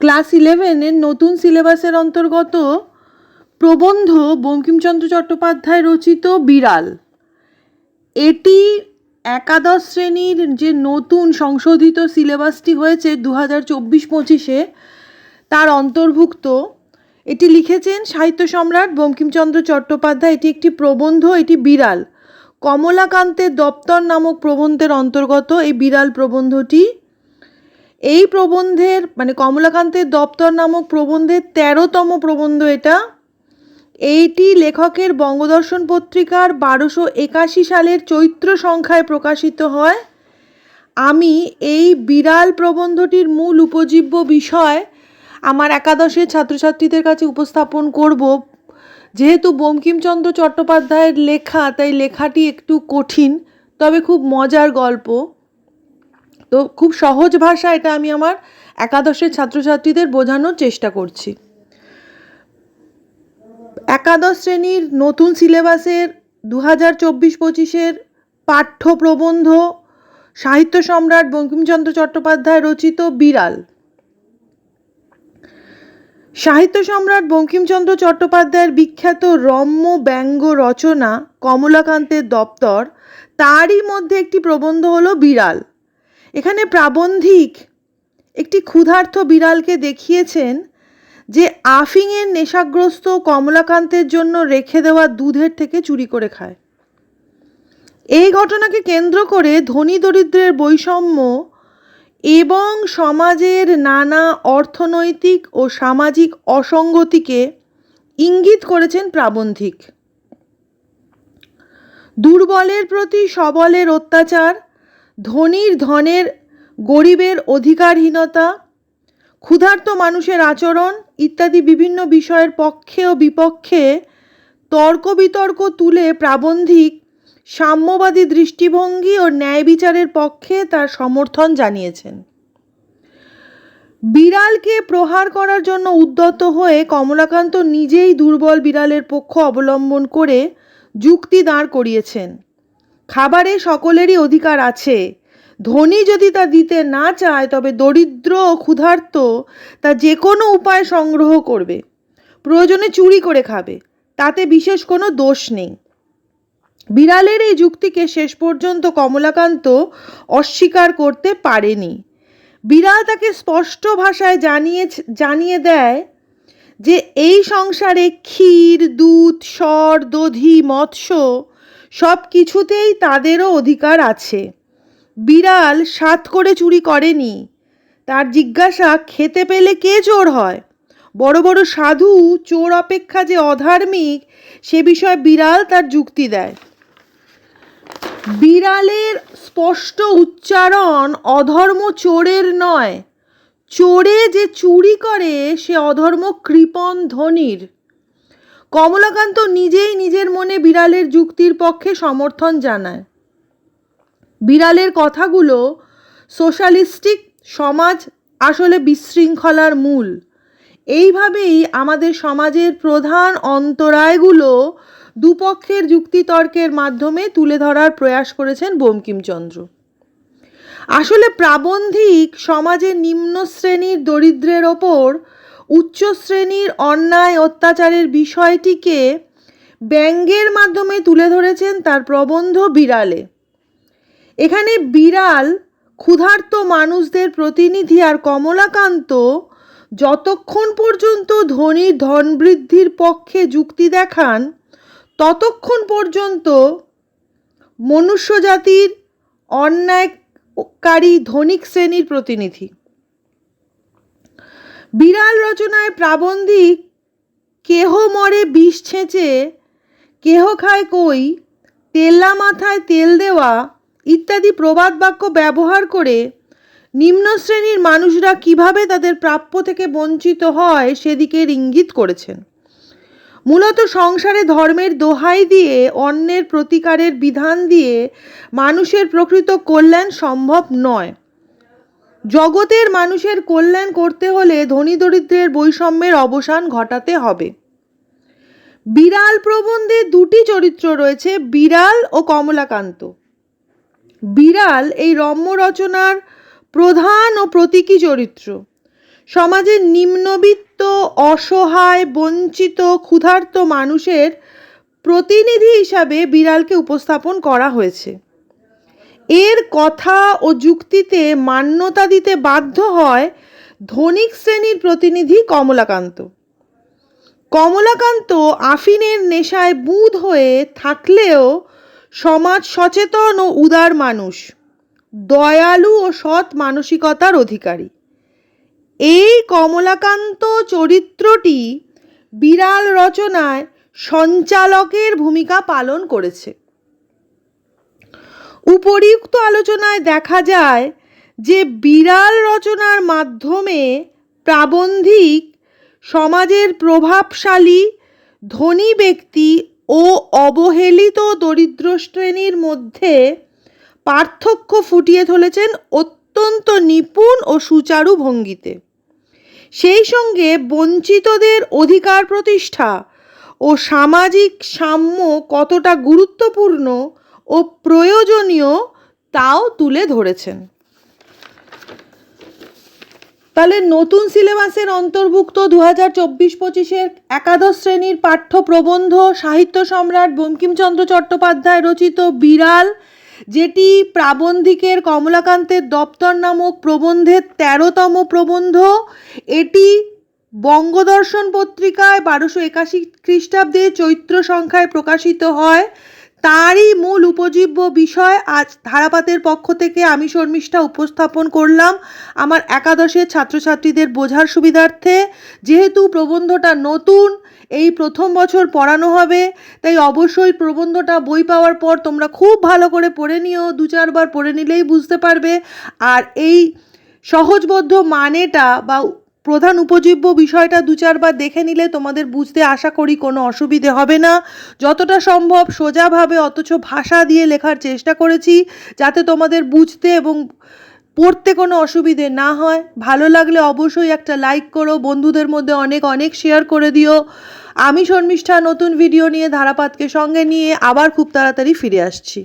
Class ইলেভেনের নতুন সিলেবাসের অন্তর্গত প্রবন্ধ বঙ্কিমচন্দ্র চট্টোপাধ্যায় রচিত বিড়াল। এটি একাদশ শ্রেণির যে নতুন সংশোধিত সিলেবাসটি হয়েছে দু হাজার চব্বিশ পঁচিশে, তার অন্তর্ভুক্ত। এটি লিখেছেন সাহিত্য সম্রাট বঙ্কিমচন্দ্র চট্টোপাধ্যায়। এটি একটি প্রবন্ধ, এটি বিড়াল। কমলাকান্তের দপ্তর নামক প্রবন্ধের অন্তর্গত এই বিড়াল প্রবন্ধটি এই প্রবন্ধের মানে কমলাকান্তের দপ্তর নামক প্রবন্ধের তেরোতম প্রবন্ধ এটা। এইটি লেখকের বঙ্গদর্শন পত্রিকার বারোশো একাশি সালের চৈত্র সংখ্যায় প্রকাশিত হয়। আমি এই বিড়াল প্রবন্ধটির মূল উপজীব্য বিষয় আমার একাদশের ছাত্রছাত্রীদের কাছে উপস্থাপন করব। যেহেতু বঙ্কিমচন্দ্র চট্টোপাধ্যায়ের লেখা, তাই লেখাটি একটু কঠিন, তবে খুব মজার গল্প। তো খুব সহজ ভাষা এটা আমি আমার একাদশের ছাত্রছাত্রীদের বোঝানোর চেষ্টা করছি। একাদশ শ্রেণির নতুন সিলেবাসের দু হাজার চব্বিশ পঁচিশের পাঠ্য প্রবন্ধ সাহিত্য সম্রাট বঙ্কিমচন্দ্র চট্টোপাধ্যায় রচিত বিড়াল। সাহিত্য সম্রাট বঙ্কিমচন্দ্র চট্টোপাধ্যায়ের বিখ্যাত রম্য ব্যঙ্গ রচনা কমলাকান্তের দপ্তর, তারই মধ্যে একটি প্রবন্ধ হলো বিড়াল। এখানে প্রাবন্ধিক একটি ক্ষুধার্থ বিড়ালকে দেখিয়েছেন যে আফিংয়ের নেশাগ্রস্ত কমলাকান্তের জন্য রেখে দেওয়া দুধের থেকে চুরি করে খায়। এই ঘটনাকে কেন্দ্র করে ধনী দরিদ্রের বৈষম্য এবং সমাজের নানা অর্থনৈতিক ও সামাজিক অসঙ্গতিকে ইঙ্গিত করেছেন প্রাবন্ধিক। দুর্বলের প্রতি সবলের অত্যাচার ধনীর ধনের গরিবের অধিকারহীনতা, ক্ষুধার্ত মানুষের আচরণ ইত্যাদি বিভিন্ন বিষয়ের পক্ষে ও বিপক্ষে তর্ক বিতর্ক তুলে প্রাবন্ধিক, সাম্যবাদী দৃষ্টিভঙ্গি ও ন্যায় বিচারের পক্ষে তার সমর্থন জানিয়েছেন। বিড়ালকে প্রহার করার জন্য উদ্যত হয়ে কমলাকান্ত নিজেই দুর্বল বিড়ালের পক্ষ অবলম্বন করে যুক্তি দাঁড় করিয়েছেন। খাবারে সকলেরই অধিকার আছে। ধনী যদি তা দিতে না চায়, তবে দরিদ্র ও ক্ষুধার্ত তা যে কোনো উপায় সংগ্রহ করবে। প্রয়োজনে চুরি করে খাবে, তাতে বিশেষ কোনো দোষ নেই। বিড়ালের এই যুক্তিকে শেষ পর্যন্ত কমলাকান্ত অস্বীকার করতে পারেনি। বিড়াল তাকে স্পষ্ট ভাষায় জানিয়ে জানিয়ে দেয় যে, এই সংসারে ক্ষীর, দুধ, সর, দধি, মৎস্য সব কিছুতেই তাদেরও অধিকার আছে। বিড়াল সাত করে চুরি করেনি। তার জিজ্ঞাসা, খেতে পেলে কে চোর হয়? বড় বড় সাধু চোর অপেক্ষা যে অধার্মিক, সে বিষয়ে বিড়াল তার যুক্তি দেয়। বিড়ালের স্পষ্ট উচ্চারণ অধর্ম চোরের নয়। চোরে যে চুরি করে, সে অধর্ম কৃপণ ধনির। কমলাকান্ত নিজেই নিজের মনে বিড়ালের যুক্তির পক্ষে সমর্থন জানায়। বিড়ালের কথাগুলো সোশ্যালিস্টিক, সমাজ আসলে বিশৃঙ্খলার মূল। এইভাবেই আমাদের সমাজের প্রধান অন্তরায়গুলো দুপক্ষের যুক্তিতর্কের মাধ্যমে তুলে ধরার প্রয়াস করেছেন বঙ্কিমচন্দ্র। আসলে প্রাবন্ধিক সমাজের নিম্ন শ্রেণির দরিদ্রের ওপর উচ্চ শ্রেণির অন্যায় অত্যাচারের বিষয়টিকে ব্যঙ্গের মাধ্যমে তুলে ধরেছেন তার প্রবন্ধ বিড়ালে। এখানে বিড়াল ক্ষুধার্ত মানুষদের প্রতিনিধি আর কমলাকান্ত যতক্ষণ পর্যন্ত ধনীর ধন বৃদ্ধির পক্ষে যুক্তি দেখান, ততক্ষণ পর্যন্ত মনুষ্য জাতির অন্যায়কারী ধনিক শ্রেণির প্রতিনিধি। বিড়াল রচনায় প্রাবন্ধিক, কেহ মরে বিষ ছেঁচে, কেহ খায় কই, তেল্লা মাথায় তেল দেওয়া, ইত্যাদি প্রবাদ বাক্য ব্যবহার করে নিম্ন শ্রেণির মানুষরা কীভাবে তাদের প্রাপ্য থেকে বঞ্চিত হয় সেদিকে ইঙ্গিত করেছেন। মূলত সংসারে ধর্মের দোহাই দিয়ে, অন্যের প্রতিকারের বিধান দিয়ে মানুষের প্রকৃত কল্যাণ সম্ভব নয়। জগতের মানুষের কল্যাণ করতে হলে ধনী দরিদ্রের বৈষম্যের অবসান ঘটাতে হবে। বিড়াল প্রবন্ধে দুটি চরিত্র রয়েছে, বিড়াল ও কমলাকান্ত। বিড়াল এই রম্য রচনার প্রধান ও প্রতীকী চরিত্র। সমাজের নিম্নবিত্ত, অসহায়, বঞ্চিত, ক্ষুধার্ত মানুষের প্রতিনিধি হিসাবে বিড়ালকে উপস্থাপন করা হয়েছে। এর কথা ও যুক্তিতে মান্যতা দিতে বাধ্য হয় ধনিক শ্রেণির প্রতিনিধি কমলাকান্ত। কমলাকান্ত আফিনের নেশায় বুঁদ হয়ে থাকলেও সমাজ সচেতন ও উদার মানুষ, দয়ালু ও সৎ মানসিকতার অধিকারী। এই কমলাকান্ত চরিত্রটি বিড়াল রচনায় সঞ্চালকের ভূমিকা পালন করেছে। উপরিউক্ত আলোচনায় দেখা যায় যে বিড়াল রচনার মাধ্যমে প্রাবন্ধিক, সমাজের প্রভাবশালী, ধনী ব্যক্তি ও অবহেলিত দরিদ্র শ্রেণির মধ্যে পার্থক্য ফুটিয়ে তুলেছেন অত্যন্ত নিপুণ ও সুচারু ভঙ্গিতে। সেই সঙ্গে বঞ্চিতদের অধিকার প্রতিষ্ঠা ও সামাজিক সাম্য কতটা গুরুত্বপূর্ণ ও প্রয়োজনীয় তাও তুলে ধরেছেন। তাহলে নতুন সিলেবাসের অন্তর্ভুক্ত দু হাজার চব্বিশ পঁচিশের একাদশ শ্রেণির পাঠ্য প্রবন্ধ সাহিত্য সম্রাট বঙ্কিমচন্দ্র চট্টোপাধ্যায় রচিত বিড়াল, যেটি প্রাবন্ধিকের কমলাকান্তের দপ্তর নামক প্রবন্ধের তেরোতম প্রবন্ধ, এটি বঙ্গদর্শন পত্রিকায় বারোশো একাশি খ্রিস্টাব্দে চৈত্র সংখ্যায় প্রকাশিত হয়। তারই মূল উপজীব্য বিষয় আজ ধারাপাতের পক্ষ থেকে আমি শর্মিষ্ঠা উপস্থাপন করলাম আমার একাদশের ছাত্রছাত্রীদের বোঝার সুবিধার্থে। যেহেতু প্রবন্ধটা নতুন, এই প্রথম বছর পড়ানো হবে, তাই অবশ্যই প্রবন্ধটা বই পাওয়ার পর তোমরা খুব ভালো করে পড়ে নিও, দু চারবার পড়ে নিলেই বুঝতে পারবে। আর এই সহজবদ্ধ মানেটা বা প্রধান উপজীব্য বিষয়টা দু চারবার দেখে নিলে তোমাদের বুঝতে আশা করি কোনো অসুবিধে হবে না। যতটা সম্ভব সোজাভাবে অথচ ভাষা দিয়ে লেখার চেষ্টা করেছি যাতে তোমাদের বুঝতে এবং পড়তে কোনো অসুবিধে না হয়। ভালো লাগলে অবশ্যই একটা লাইক করো, বন্ধুদের মধ্যে অনেক অনেক শেয়ার করে দিও। আমি শর্মিষ্ঠা, নতুন ভিডিও নিয়ে ধারাপাতকে সঙ্গে নিয়ে আবার খুব তাড়াতাড়ি ফিরে আসছি।